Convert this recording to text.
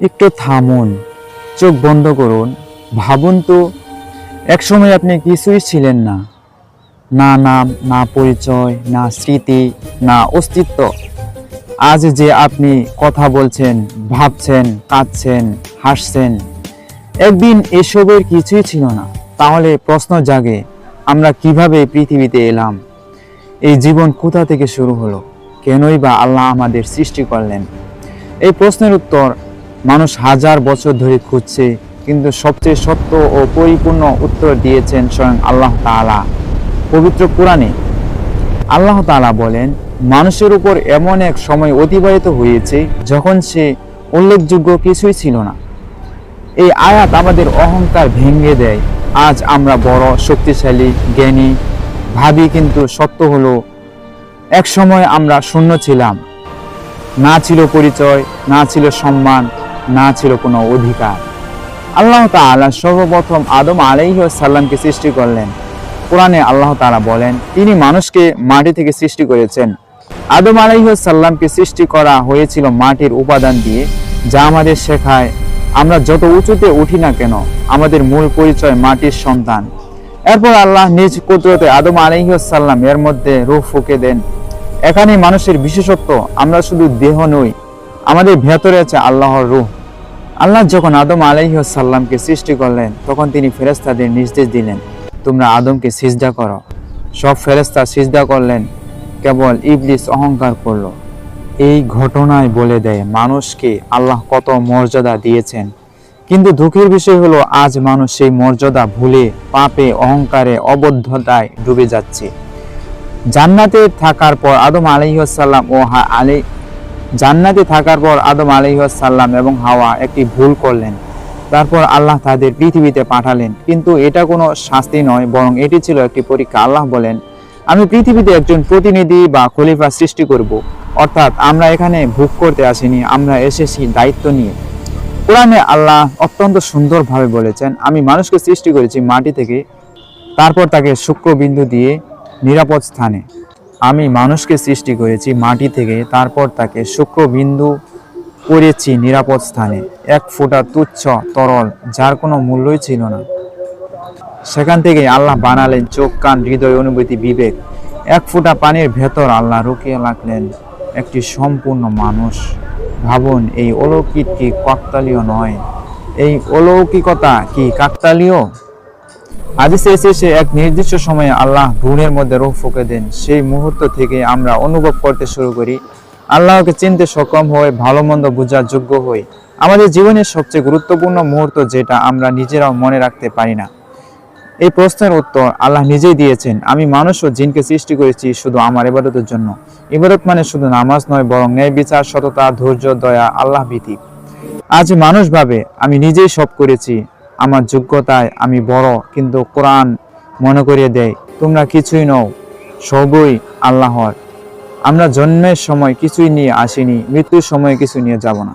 একটু থামুন, চোখ বন্ধ করুন, ভাবুন তো, একসময় আপনি কিছুই ছিলেন না। না নাম, না পরিচয়, না স্মৃতি, না অস্তিত্ব। আজ যে আপনি কথা বলছেন, ভাবছেন, কাঁদছেন, হাসছেন, একদিন এসবের কিছুই ছিল না। তাহলে প্রশ্ন জাগে, আমরা কীভাবে পৃথিবীতে এলাম? এই জীবন কোথা থেকে শুরু হলো? কেনই বা আল্লাহ আমাদের সৃষ্টি করলেন? এই প্রশ্নের উত্তর মানুষ হাজার বছর ধরে খুঁজছে, কিন্তু সবচেয়ে সত্য ও পরিপূর্ণ উত্তর দিয়েছেন স্বয়ং আল্লাহ তাআলা। পবিত্র কোরআনে আল্লাহ তাআলা বলেন, মানুষের উপর এমন এক সময় অতিবাহিত হয়েছে যখন সে উল্লেখযোগ্য কিছুই ছিল না। এই আয়াত আমাদের অহংকার ভেঙে দেয়। আজ আমরা বড় শক্তিশালী, জ্ঞানী, ভাবি, কিন্তু সত্য হলো, এক সময় আমরা শূন্য ছিলাম। না ছিল পরিচয়, না ছিল সম্মান না ছিল কোনো অধিকার। আল্লাহ তাআলা সর্বপ্রথম আদম আলাইসাল্লামকে সৃষ্টি করলেন। কোরআনে আল্লাহ তাআলা বলেন, তিনি মানুষকে মাটি থেকে সৃষ্টি করেছেন। আদম আলাইসাল্লামকে সৃষ্টি করা হয়েছিল মাটির উপাদান দিয়ে, যা আমাদের শেখায়, আমরা যত উঁচুতে উঠি না কেন, আমাদের মূল পরিচয় মাটির সন্তান। এরপর আল্লাহ নিজ কুদরতে আদম আলাইসাল্লাম এর মধ্যে রূপ ফুকে দেন। এখানে মানুষের বিশেষত্ব, আমরা শুধু দেহ নই, আমাদের ভেতরে আছে আল্লাহর রূহ। আল্লাহ যখন আদম আলাইসাল্লামকে সৃষ্টি করলেন, তখন তিনি ফেরেস্তাদের নির্দেশ দিলেন, তোমরা আদমকে সিজদা করো। সব ফেরেস্তা সিজদা করলেন, কেবল ইবলিস অহংকার করল। এই ঘটনায় বলে দেয়, মানুষকে আল্লাহ কত মর্যাদা দিয়েছেন। কিন্তু দুঃখের বিষয় হলো, আজ মানুষ সেই মর্যাদা ভুলে পাপে, অহংকারে, অবদ্ধতায় ডুবে যাচ্ছে। জান্নাতে থাকার পর আদম আলাইসাল্লাম ও আলী জান্নাতে থাকার পর আদম আলাইসাল্লাম এবং হাওয়া একটি ভুল করলেন। তারপর আল্লাহ তাদের পৃথিবীতে পাঠালেন। কিন্তু এটা কোনো শাস্তি নয়, বরং এটি ছিল একটি পরীক্ষা। আল্লাহ বলেন, আমি পৃথিবীতে একজন প্রতিনিধি বা খলিফা সৃষ্টি করব। অর্থাৎ আমরা এখানে ভোগ করতে আসিনি, আমরা এসেছি দায়িত্ব নিয়ে। কোরআনে আল্লাহ অত্যন্ত সুন্দরভাবে বলেছেন, আমি মানুষকে সৃষ্টি করেছি মাটি থেকে, তারপর তাকে শুক্রবিন্দু দিয়ে নিরাপদ স্থানে। আমি মানুষকে সৃষ্টি করেছি মাটি থেকে, তারপর তাকে শুক্রবিন্দু করেছি নিরাপদ স্থানে। এক ফোঁটা তুচ্ছ তরল, যার কোনো মূল্যই ছিল না। সেখান থেকে আল্লাহ বানালেন চোখ, কান, হৃদয়, অনুভূতি, বিবেক। এক ফোঁটা পানির ভেতর আল্লাহ রুকিয়ে রাখলেন একটি সম্পূর্ণ মানুষ। ভাবুন, এই অলৌকিক কি কাকতালীয় নয়? এই অলৌকিকতা কি কাকতালীয়? হাদিসে এসেছে, এক নির্দিষ্ট সময়ে আল্লাহ ভ্রূণের মধ্যে রোহ ফুঁকে দেন। সেই মুহূর্ত থেকে আমরা অনুভব করতে শুরু করি। আল্লাহকে চিনতে সক্ষম হয়ে ভালো মন্দ বোঝার যোগ্য হই। আমাদের জীবনের সবচেয়ে গুরুত্বপূর্ণ মুহূর্ত যেটা আমরা নিজেরাও মনে রাখতে পারি না। এই প্রশ্নের উত্তর আল্লাহ নিজেই দিয়েছেন। আমি মানুষ ও জিনকে সৃষ্টি করেছি শুধু আমার ইবাদতের জন্য। ইবাদত মানে শুধু নামাজ নয়, বরং ন্যায় বিচার, সততা, ধৈর্য, দয়া, আল্লাহ ভীতি। আজ মানুষ ভাবে, আমি নিজেই সব করেছি। আমার যোগ্যতায় আমি বড়, কিন্তু কোরআন মনে করিয়ে দেয়, তোমরা কিছুই নও, সবই আল্লাহর। আমরা জন্মের সময় কিছুই নিয়ে আসিনি, মৃত্যুর সময় কিছু নিয়ে যাব না।